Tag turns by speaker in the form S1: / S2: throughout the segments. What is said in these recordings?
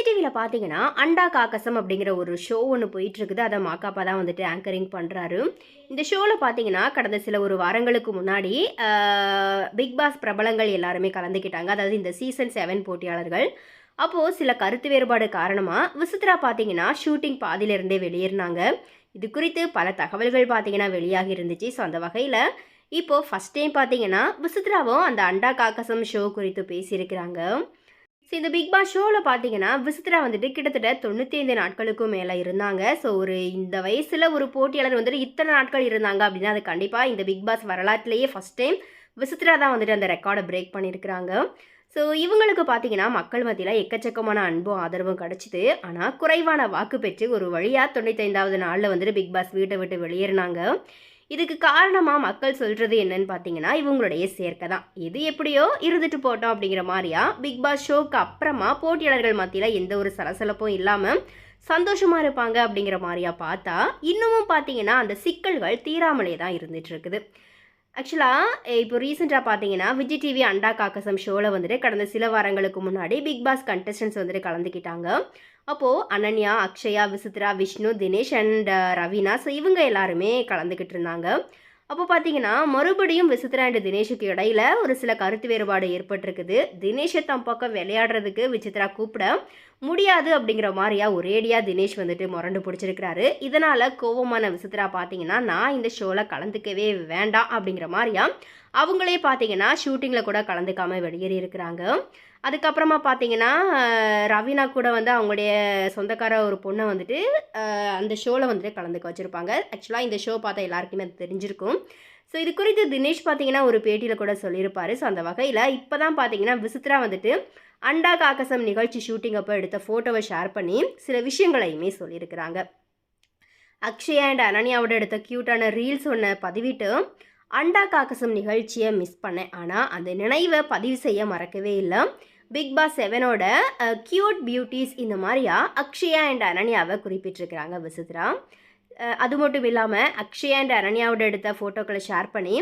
S1: விஜய் டிவியில் பார்த்தீங்கன்னா அண்டா காக்கசம் அப்படிங்கிற ஒரு ஷோ ஒன்று போயிட்டுருக்குது. அதை மாக்காப்பா தான் வந்துட்டு ஆங்கரிங் பண்ணுறாரு இந்த ஷோவில் பார்த்தீங்கன்னா கடந்த சில ஒரு வாரங்களுக்கு முன்னாடி பிக் பாஸ் பிரபலங்கள் எல்லாருமே கலந்துக்கிட்டாங்க. அதாவது இந்த சீசன் செவன் போட்டியாளர்கள். அப்போது சில கருத்து வேறுபாடு காரணமாக விசித்ரா பார்த்தீங்கன்னா ஷூட்டிங் பாதியிலிருந்தே வெளியேறினாங்க. இது குறித்து பல தகவல்கள் பார்த்தீங்கன்னா வெளியாகி இருந்துச்சு. ஸோ அந்த வகையில் இப்போது ஃபஸ்ட் டைம் பார்த்தீங்கன்னா விசித்ராவும் அந்த அண்டா காக்கசம் ஷோ குறித்து பேசியிருக்கிறாங்க. ஸோ இந்த பிக் பாஸ் ஷோவில் பார்த்தீங்கன்னா விசித்ரா வந்துட்டு கிட்டத்தட்ட தொண்ணூற்றி ஐந்து நாட்களுக்கும் மேலே இருந்தாங்க. ஸோ ஒரு இந்த வயசில் ஒரு போட்டியாளர் வந்துட்டு இத்தனை நாட்கள் இருந்தாங்க அப்படின்னா அது கண்டிப்பாக இந்த பிக் பாஸ் வரலாற்றிலேயே ஃபஸ்ட் டைம் விசித்ரா தான் வந்துட்டு அந்த ரெக்கார்டை பிரேக் பண்ணியிருக்கிறாங்க. ஸோ இவங்களுக்கு பார்த்தீங்கன்னா மக்கள் மத்தியில் எக்கச்சக்கமான அன்பும் ஆதரவும் கிடச்சிது. ஆனால் குறைவான வாக்கு பெற்று ஒரு வழியாக தொண்ணூத்தைந்தாவது நாளில் வந்துட்டு பிக் பாஸ் வீட்டை விட்டு வெளியேறினாங்க. இதுக்கு காரணமாக மக்கள் சொல்கிறது என்னன்னு பார்த்தீங்கன்னா இவங்களுடைய சேர்க்கை தான். எது எப்படியோ இருந்துட்டு போட்டோம் அப்படிங்கிற மாதிரியா பிக் பாஸ் ஷோக்கு அப்புறமா போட்டியாளர்கள் மத்தியில் எந்த ஒரு சலசலப்பும் இல்லாமல் சந்தோஷமாக இருப்பாங்க அப்படிங்கிற மாதிரியா பார்த்தா இன்னமும் பார்த்தீங்கன்னா அந்த சிக்கல்கள் தீராமலே தான் இருந்துட்டு இருக்குது. ஆக்சுவலாக இப்போ ரீசெண்டாக பார்த்தீங்கன்னா விஜய் டிவி அண்டா காக்கசம் ஷோவில் வந்துட்டு கடந்த சில வாரங்களுக்கு முன்னாடி பிக் பாஸ் கண்டஸ்டன்ஸ் வந்துட்டு கலந்துக்கிட்டாங்க. அப்போது அனன்யா அக்ஷயா விசித்ரா விஷ்ணு தினேஷ் அண்ட் ரவீனா ஸோ இவங்க எல்லாருமே கலந்துக்கிட்டு இருந்தாங்க. அப்போ பார்த்தீங்கன்னா மறுபடியும் விசித்ரா அண்ட் தினேஷுக்கு இடையில ஒரு சில கருத்து வேறுபாடு ஏற்பட்டிருக்குது. தினேஷை தம் பக்கம் விளையாடுறதுக்கு விசித்ரா கூப்பிட முடியாது அப்படிங்கிற மாதிரியா ஒரேடியாக தினேஷ் வந்துட்டு முரண்டு பிடிச்சிருக்கிறாரு. இதனால் கோவமான விசித்திரா பார்த்தீங்கன்னா நான் இந்த ஷோவில் கலந்துக்கவே வேண்டாம் அப்படிங்கிற மாதிரியா அவங்களே பார்த்தீங்கன்னா ஷூட்டிங்கில் கூட கலந்துக்காமல் வெளியேறி இருக்கிறாங்க. அதுக்கப்புறமா பார்த்தீங்கன்னா ரவீனா கூட வந்து அவங்களுடைய சொந்தக்கார ஒரு பொண்ணை வந்துட்டு அந்த ஷோவில் வந்துட்டு கலந்துக்க வச்சுருப்பாங்க. ஆக்சுவலாக இந்த ஷோ பார்த்தா எல்லாருக்குமே அது தெரிஞ்சிருக்கும். ஸோ இது குறித்து தினேஷ் பார்த்தீங்கன்னா ஒரு பேட்டியில் கூட சொல்லியிருப்பார். ஸோ அந்த வகையில் இப்போ தான் பார்த்தீங்கன்னா விசித்ரா வந்துட்டு அண்டா காக்கசம் நிகழ்ச்சி ஷூட்டிங் அப்போ எடுத்த ஃபோட்டோவை ஷேர் பண்ணி சில விஷயங்களையுமே சொல்லியிருக்கிறாங்க. அக்ஷயா அண்ட் அனன்யாவோட எடுத்த க்யூட்டான ரீல்ஸ் ஒன்று பதிவிட்டு அண்டா காக்கசம் நிகழ்ச்சியை மிஸ் பண்ணேன். ஆனால் அந்த நினைவை பதிவு செய்ய மறக்கவே இல்லை. பிக் பாஸ் செவனோட க்யூட் பியூட்டிஸ் இந்த மாதிரியா அக்ஷயா அண்ட் அனன்யாவை குறிப்பிட்டிருக்கிறாங்க விசித்ரா அது மட்டும் இல்லாமல் அக்ஷயா அண்ட் அரண்யாவோட எடுத்த ஃபோட்டோக்களை ஷேர் பண்ணி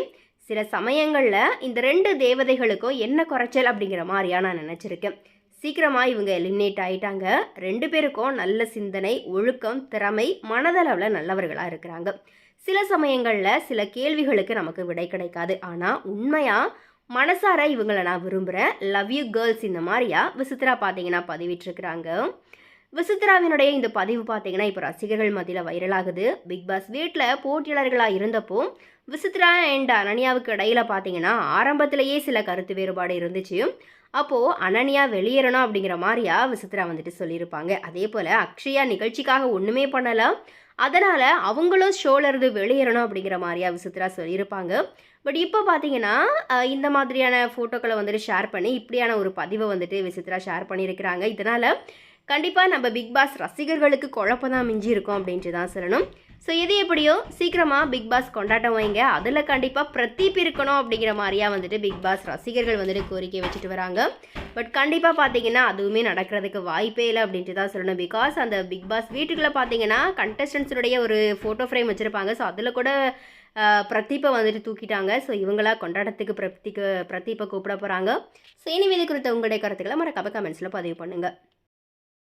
S1: சில சமயங்களில் இந்த ரெண்டு தேவதைகளுக்கும் என்ன குறைச்சல் அப்படிங்கிற மாதிரியா நான் நினச்சிருக்கேன். சீக்கிரமாக இவங்க எலிமினேட் ஆகிட்டாங்க ரெண்டு பேருக்கும் நல்ல சிந்தனை ஒழுக்கம் திறமை மனதளவில் நல்லவர்களாக இருக்கிறாங்க. சில சமயங்களில் சில கேள்விகளுக்கு நமக்கு விடை கிடைக்காது. ஆனால் உண்மையாக மனசார இவங்களை நான் விரும்புகிறேன் லவ் யூ கேர்ள்ஸ் இந்த மாதிரியா விசித்ரா பார்த்தீங்கன்னா பதிவிட்டிருக்கிறாங்க. விசித்ராவினுடைய இந்த பதிவு பார்த்தீங்கன்னா இப்போ ரசிகர்கள் மத்தியில் வைரலாகுது பிக் பாஸ் வீட்டில் போட்டியாளர்களாக இருந்தப்போ விசித்ரா அண்ட் அனன்யாவுக்கு இடையில் பார்த்தீங்கன்னா ஆரம்பத்திலேயே சில கருத்து வேறுபாடு இருந்துச்சு. அப்போது அனன்யா வெளியேறணும் அப்படிங்கிற மாதிரியா விசித்ரா வந்துட்டு சொல்லியிருப்பாங்க. அதே போல் அக்ஷயா நிகழ்ச்சிக்காக ஒன்றுமே பண்ணலை. அதனால் அவங்களும் ஷோலேருந்து வெளியேறணும் அப்படிங்கிற மாதிரியா விசித்ரா சொல்லியிருப்பாங்க. பட் இப்போ பார்த்தீங்கன்னா இந்த மாதிரியான ஃபோட்டோக்களை வந்துட்டு ஷேர் பண்ணி இப்படியான ஒரு பதிவை வந்துட்டு விசித்ரா ஷேர் பண்ணியிருக்கிறாங்க. இதனால் கண்டிப்பாக நம்ம பிக் பாஸ் ரசிகர்களுக்கு குழப்பம் தான் மிஞ்சி இருக்கும் அப்படின்ட்டு தான் சொல்லணும். ஸோ எது எப்படியோ சீக்கிரமாக பிக் பாஸ் கொண்டாட்டம் வைங்க. அதில் கண்டிப்பாக பிரதீப் இருக்கணும் அப்படிங்கிற மாதிரியா வந்துட்டு பிக் பாஸ் ரசிகர்கள் வந்துட்டு கோரிக்கை வச்சுட்டு வராங்க. பட் கண்டிப்பாக பார்த்தீங்கன்னா அதுவுமே நடக்கிறதுக்கு வாய்ப்பே இல்லை அப்படின்ட்டு தான் சொல்லணும். பிகாஸ் அந்த பிக் பாஸ் வீட்டுக்குள்ளே பார்த்தீங்கன்னா கண்டஸ்டன்ஸுடைய ஒரு ஃபோட்டோ ஃப்ரேம் வச்சுருப்பாங்க. ஸோ அதில் கூட பிரதீப்பை வந்துட்டு தூக்கிட்டாங்க. ஸோ இவங்களா கொண்டாட்டத்துக்கு பிரதீக்கு பிரதீப்பை கூப்பிட போகிறாங்க ஸோ இனிமேல் குறித்த உங்களுடைய கருத்துக்களை மறக்காம கமெண்ட்ஸில் பதிவு பண்ணுங்கள்